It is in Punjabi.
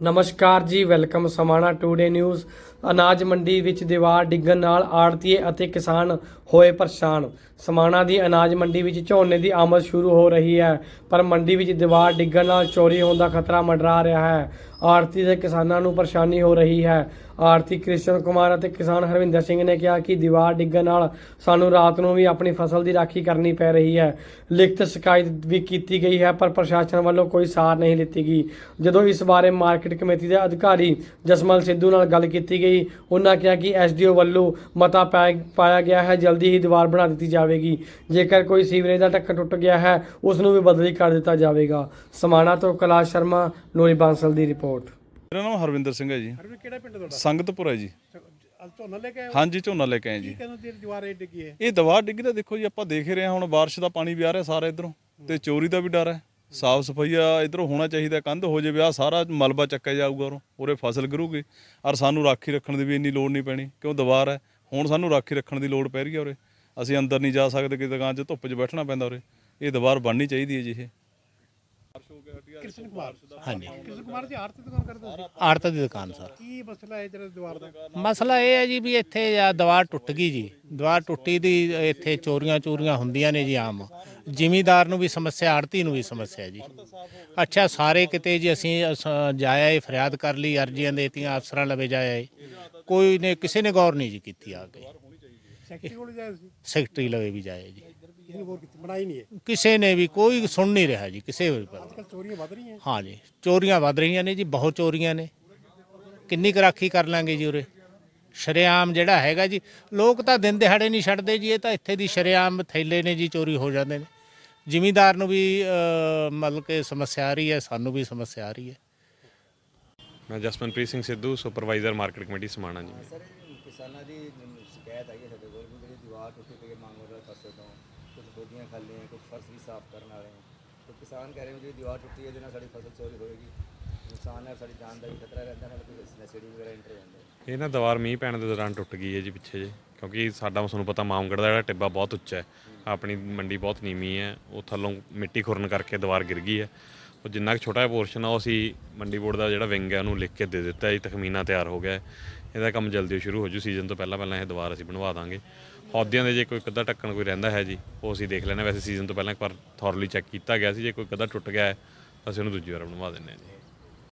ਨਮਸਕਾਰ ਜੀ, ਵੈਲਕਮ ਸਮਾਣਾ ਟੂਡੇ ਨਿਊਜ਼ ਅਨਾਜ ਮੰਡੀ ਵਿੱਚ ਦੀਵਾਰ ਡਿੱਗਣ ਨਾਲ ਆੜਤੀਏ ਅਤੇ ਕਿਸਾਨ ਹੋਏ ਪਰੇਸ਼ਾਨ। ਸਮਾਣਾ ਦੀ ਅਨਾਜ ਮੰਡੀ ਵਿੱਚ ਝੋਨੇ ਦੀ ਆਮਦ ਸ਼ੁਰੂ ਹੋ ਰਹੀ ਹੈ, ਪਰ ਮੰਡੀ ਵਿੱਚ ਦੀਵਾਰ ਡਿੱਗਣ ਨਾਲ ਚੋਰੀ ਹੋਣ ਦਾ ਖਤਰਾ ਮੰਡਰਾ ਰਿਹਾ ਹੈ। ਆੜਤੀ ਦੇ ਕਿਸਾਨਾਂ ਨੂੰ ਪਰੇਸ਼ਾਨੀ ਹੋ ਰਹੀ ਹੈ। ਆਰਤੀ ਕ੍ਰਿਸ਼ਨ ਕੁਮਾਰ ਅਤੇ ਕਿਸਾਨ ਹਰਵਿੰਦਰ ਸਿੰਘ ਨੇ ਕਿਹਾ ਕਿ ਦੀਵਾਰ ਡਿੱਗਣ ਨਾਲ ਸਾਨੂੰ ਰਾਤ ਨੂੰ ਵੀ ਆਪਣੀ ਫਸਲ ਦੀ ਰਾਖੀ ਕਰਨੀ ਪੈ ਰਹੀ ਹੈ। ਲਿਖਤ ਸ਼ਿਕਾਇਤ ਵੀ ਕੀਤੀ ਗਈ ਹੈ, ਪਰ ਪ੍ਰਸ਼ਾਸਨ ਵੱਲੋਂ ਕੋਈ ਸਾਰ ਨਹੀਂ ਲਿੱਤੀ ਗਈ। ਜਦੋਂ ਇਸ ਬਾਰੇ ਮਾਰਕੀਟ ਕਮੇਟੀ ਦੇ ਅਧਿਕਾਰੀ ਜਸਮਲ ਸਿੱਧੂ ਨਾਲ ਗੱਲ ਕੀਤੀ ਗਈ, ਉਹਨਾਂ ਕਿਹਾ ਕਿ ਐਸਡੀਓ ਵੱਲੋਂ ਮਤਾ ਪਾ- ਪਾਇਆ ਗਿਆ ਹੈ, ਜਲਦੀ ਹੀ ਦੀਵਾਰ ਬਣਾ ਦਿੱਤੀ ਜਾਵੇਗੀ। ਜੇਕਰ ਕੋਈ ਸੀਵਰੇਜ ਦਾ ਢੱਕਣ ਟੁੱਟ ਗਿਆ ਹੈ, ਉਸ ਨੂੰ ਵੀ ਬਦਲੀ ਕਰ ਦਿੱਤਾ ਜਾਵੇਗਾ। ਸਮਾਣਾ ਤੋਂ ਕੈਲਾਸ਼ ਸ਼ਰਮਾ, ਨੂਰੀ ਬਾਂਸਲ ਦੀ ਰਿਪੋਰਟ। ਮੇਰਾ ਨਾਮ ਹਰਵਿੰਦਰ ਸਿੰਘ ਹੈ ਜੀ। ਕਿਹੜਾ ਪਿੰਡ ਤੁਹਾਡਾ? ਸੰਗਤਪੁਰ ਹੈ ਜੀ। ਅੱਜ ਝੋਨਾ ਲੈ ਕੇ ਆਏ ਹੋ? ਹਾਂਜੀ ਝੋਨਾ ਲੈ ਕੇ ਆਏ ਜੀ। ਕਹਿੰਦੇ ਇਹ ਡਿੱਗੀ ਹੈ? ਇਹ ਦਵਾ ਡਿੱਗੀ ਤਾਂ ਦੇਖੋ ਜੀ ਆਪਾਂ ਦੇਖ ਹੀ ਰਹੇ ਹਾਂ ਹੁਣ ਬਾਰਿਸ਼ ਦਾ ਪਾਣੀ ਵੀ ਆ ਰਿਹਾ ਸਾਰਾ ਇਧਰੋਂ। ਤੇ ਚੋਰੀ ਦਾ ਵੀ ਡਰ ਹੈ। ਸਾਫ਼ ਸਫਾਈਆ ਇਧਰੋਂ ਹੋਣਾ ਚਾਹੀਦਾ ਕੰਧ ਹੋ ਜਾਵੇ ਆ ਸਾਰਾ ਮਲਬਾ ਚੱਕਿਆ ਜਾਊਗਾ ਉਰੋਂ ਉਰੇ ਫਸਲ ਗਿਰੂਗੀ। ਔਰ ਸਾਨੂੰ ਰਾਖੀ ਰੱਖਣ ਦੀ ਵੀ ਇੰਨੀ ਲੋੜ ਨਹੀਂ ਪੈਣੀ ਕਿਉਂ ਦੀਵਾਰ ਹੈ? ਹੁਣ ਸਾਨੂੰ ਰਾਖੀ ਰੱਖਣ ਦੀ ਲੋੜ ਪੈ ਰਹੀ ਹੈ ਉਰੇ। ਅਸੀਂ ਅੰਦਰ ਨਹੀਂ ਜਾ ਸਕਦੇ ਕਿ ਦੁਕਾਨ 'ਚ ਧੁੱਪ 'ਚ ਬੈਠਣਾ ਪੈਂਦਾ ਉਰੇ। ਇਹ ਦੀਵਾਰ ਬਣਨੀ ਚਾਹੀਦੀ ਹੈ ਜੀ ਇਹ। ਕ੍ਰਿਸ਼ਨ ਕੁਮਾਰ। ਹਾਂਜੀ। ਕ੍ਰਿਸ਼ਨ ਕੁਮਾਰ ਜੀ ਆਰਤੀ ਦੁਕਾਨ ਕਰਦੇ ਸੀ? ਆੜਤ ਦੀ ਦੁਕਾਨ ਸਰ। ਕੀ ਮਸਲਾ ਹੈ ਜਿਹੜਾ ਦੀਵਾਰ ਦਾ? ਮਸਲਾ ਇਹ ਹੈ ਜੀ ਵੀ ਇੱਥੇ ਆ ਦੀਵਾਰ ਟੁੱਟ ਗਈ ਜੀ। ਦੀਵਾਰ ਟੁੱਟੀ ਦੀ ਇੱਥੇ ਚੋਰੀਆਂ ਚੋਰੀਆਂ ਹੁੰਦੀਆਂ ਨੇ ਜੀ ਆਮ। ਜ਼ਿਮੀਦਾਰ ਨੂੰ ਵੀ ਸਮੱਸਿਆ ਆੜਤੀ ਨੂੰ ਵੀ ਸਮੱਸਿਆ ਜੀ। ਅੱਛਾ ਸਾਰੇ ਕਿਤੇ ਜੀ ਅਸੀਂ ਅਸ- ਜਾਇਆ ਏ ਫਰਿਆਦ ਕਰ ਲਈ ਅਰਜ਼ੀਆਂ ਦੇਤੀਆਂ ਅਫਸਰਾਂ ਲਵੇ ਜਾਇਆ ਏ। ਕੋਈ ਨੇ ਕਿਸੇ ਨੇ ਗੌਰ ਨਹੀਂ ਜੀ ਕੀਤੀ ਆ ਕੇ। ਸੈਕਟਰੀ ਕੋਲ ਜਾਏ ਸੀ ਸੈਕਟਰੀ ਲਵੇ ਵੀ ਜਾਇਆ ਜੀ। ਕਿਸੇ ਨੇ ਗੌਰ ਕੀਤੀ ਬਣਾਈ ਨਹੀਂ ਹੈ ਕਿਸੇ ਨੇ ਵੀ ਕੋਈ ਸੁਣ ਨਹੀਂ ਰਿਹਾ ਜੀ ਕਿਸੇ ਵੀ ਪਰ। ਅੱਜ ਕੱਲ ਚੋਰੀਆਂ ਵੱਧ ਰਹੀਆਂ। ਹਾਂ ਜੀ ਚੋਰੀਆਂ ਵੱਧ ਰਹੀਆਂ ਨੇ ਜੀ ਬਹੁਤ ਚੋਰੀਆਂ ਨੇ। ਕਿੰਨੀ ਕੁ ਰਾਖੀ ਕਰ ਲਾਂਗੇ ਜੀ ਉਰੇ? ਸ਼ਰੇਆਮ ਜਿਹੜਾ ਹੈਗਾ ਜੀ ਲੋਕ ਤਾਂ ਦਿਨ ਦਿਹਾੜੇ ਨਹੀਂ ਛੱਡਦੇ ਜੀ ਇਹ ਤਾਂ ਇੱਥੇ ਦੀ ਸ਼ਰੇਆਮ ਥੈਲੇ ਨੇ ਜੀ ਚੋਰੀ ਹੋ ਜਾਂਦੇ ਨੇ। ਜ਼ਿਮੀਂਦਾਰ ਨੂੰ ਵੀ ਅਹ, ਮਤਲਬ ਕਿ ਸਮੱਸਿਆ ਆ ਰਹੀ ਹੈ ਸਾਨੂੰ ਵੀ ਸਮੱਸਿਆ ਆ ਰਹੀ ਹੈ। ਮੈਂ Jasmanpreet Singh Sidhu supervisor market committee Samana ji. ਕਿਸਾਨਾਂ ਦੀ ਸ਼ਿਕਾਇਤ ਆਈ ਹੈ ਸਾਡੇ ਕੋਲ ਵੀ ਜਿਹੜੀ ਦੀਵਾਰ ਟੁੱਟੀ ਪਈ ਹੈ ਮੰਗੋ ਦਾ ਪਾਸੇ ਤੋਂ ਕੁਝ ਬੋਦੀਆਂ ਖਾਲੀ ਹੈ ਕੁਝ ਫਰਸ਼ ਵੀ ਸਾਫ਼ ਕਰਨ ਵਾਲੇ ਹੈ। ਤੇ ਕਿਸਾਨ ਕਹਿ ਰਹੇ ਨੇ ਜਿਹੜੀ ਦੀਵਾਰ ਟੁੱਟੀ ਹੈ ਜਿਹਦੇ ਨਾਲ ਸਾਡੀ ਫਸਲ ਚੋਰੀ ਹੋਏਗੀ। ਨੁਕਸਾਨ ਹੈ ਸਾਡੀ ਜਾਨ ਦਾ ਵੀ ਖਤਰਾ ਰਹਿੰਦਾ ਨਾਲ ਕੋਈ ਨਸ਼ੇੜੀ ਵਗੈਰਾ ਇੰਟਰ ਜਾਂਦੇ ਇਹ ਨਾ ਦੀਵਾਰ ਮੀਂਹ ਪੈਣ ਦੇ ਦੌਰਾਨ ਟੁੱਟ ਗਈ ਹੈ ਜੀ ਪਿੱਛੇ ਜੇ ਕਿਉਂਕਿ ਸਾਡਾ ਤੁਹਾਨੂੰ ਪਤਾ ਮਾਮਗੜ ਦਾ ਜਿਹੜਾ ਟਿੱਬਾ ਬਹੁਤ ਉੱਚਾ ਹੈ। ਆਪਣੀ ਮੰਡੀ ਬਹੁਤ ਨੀਵੀਂ ਹੈ ਉਹ ਥੱਲੋਂ ਮਿੱਟੀ ਖੁਰਨ ਕਰਕੇ ਦੀਵਾਰ ਗਿਰ ਗਈ ਹੈ। ਉਹ ਜਿੰਨਾ ਕੁ ਛੋਟਾ ਜਿਹਾ ਪੋਰਸ਼ਨ ਆ ਉਹ ਅਸੀਂ ਮੰਡੀ ਬੋਰਡ ਦਾ ਜਿਹੜਾ ਵਿੰਗ ਹੈ ਉਹਨੂੰ ਲਿਖ ਕੇ ਦੇ ਦਿੱਤਾ ਜੀ ਤਖਮੀਨਾ ਤਿਆਰ ਹੋ ਗਿਆ ਹੈ। ਇਹਦਾ ਕੰਮ ਜਲਦੀ ਸ਼ੁਰੂ ਹੋ ਜੂ ਸੀਜ਼ਨ ਤੋਂ ਪਹਿਲਾਂ ਪਹਿਲਾਂ ਇਹ ਦੁਬਾਰਾ ਅਸੀਂ ਬਣਵਾ ਦਾਂਗੇ। ਹੌਦਿਆਂ ਦੇ ਜੇ ਕੋਈ ਕੱਦਾ ਢੱਕਣ ਕੋਈ ਰਹਿੰਦਾ ਹੈ ਜੀ, ਉਹ ਅਸੀਂ ਦੇਖ ਲੈਣਾ ਵੈਸੇ ਸੀਜ਼ਨ ਤੋਂ ਪਹਿਲਾਂ ਇੱਕ ਵਾਰ ਥੋਰਲੀ ਚੈੱਕ ਕੀਤਾ ਗਿਆ ਸੀ, ਜੇ ਕੋਈ ਕੱਦਾ ਟੁੱਟ ਗਿਆ ਹੈ, ਤਾਂ ਅਸੀਂ ਉਹਨੂੰ ਦੂਜੀ ਵਾਰ ਬਣਵਾ ਦਿੰਦੇ ਹਾਂ ਜੀ।